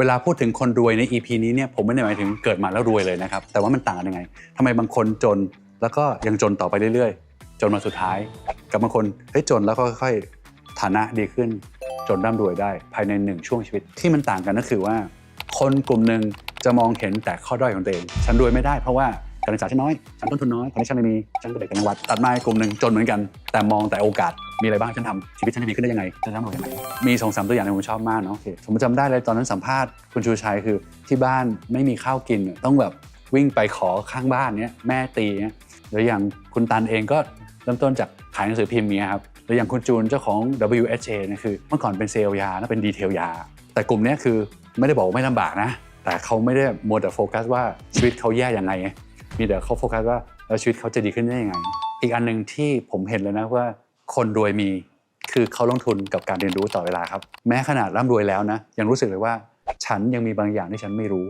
เวลาพูดถึงคนรวยใน EP นี้เนี่ยผมไม่ได้หมายถึงเกิดมาแล้วรวยเลยนะครับ แต่ว่ามันต่างกันยังไงทำไมบางคนจนแล้วก็ยังจนต่อไปเรื่อยๆ จนมาสุดท้าย กับบางคนเฮ้ยจนแล้วก็ค่อยๆฐานะดีขึ้น จนร่ำรวยได้ภายในหนึ่งช่วงชีวิตที่มันต่างกันก็คือว่า คนกลุ่มหนึ่งจะมองเห็นแต่ข้อด้อยของตัวเอง ฉันรวยไม่ได้เพราะว่าการศึกษาฉันน้อยฉันต้นทุนน้อยคอนเนคชั่นไม่มีฉันเป็นเด็กต่างจังหวัดตัดมาอีกกลุ่มหนึ่งจนเหมือนกัน แต่มองแต่โอกาส มีอะไรบ้างฉันทำชีวิตฉันจะดีขึ้นได้ยังไงฉันจะร่ำรวยยังไงมีสองสามตัวอย่างที่ผมชอบมากเนาะโอเคผมจำได้เลยตอนนั้นสัมภาษณ์คุณชูชัยคือที่บ้านไม่มีข้าวกินต้องแบบวิ่งไปขอข้างบ้านเนี้ยแม่ตีเนี้ยแล้วอย่างคุณตันเองก็เริ่มต้นจากขายหนังสือพิมพ์เนี้ยครับแล้วอย่างคุณจูนเจ้าของ WHA เนี่ยคือเมื่อก่อนเป็นเซลล์ยาแล้วเป็นดีเทลยา แต่กลุ่มนี้คือไม่ได้บอกไม่ลำบากนะ แต่เขาไม่ได้มัวแต่โฟกัสว่าชีวิตเขาแย่ยังไง มีแต่เขาโฟกัสว่าแล้วชีวิตเขาจะดีขึ้นได้ยังไง อีกอันหนึ่งที่ผมเห็นเลยนะว่า คนรวยมี คือเขาลงทุนกับการเรียนรู้ต่อเวลาครับ แม้ขนาดร่ำรวยแล้วนะ ยังรู้สึกเลยว่า ฉันยังมีบางอย่างที่ฉันไม่รู้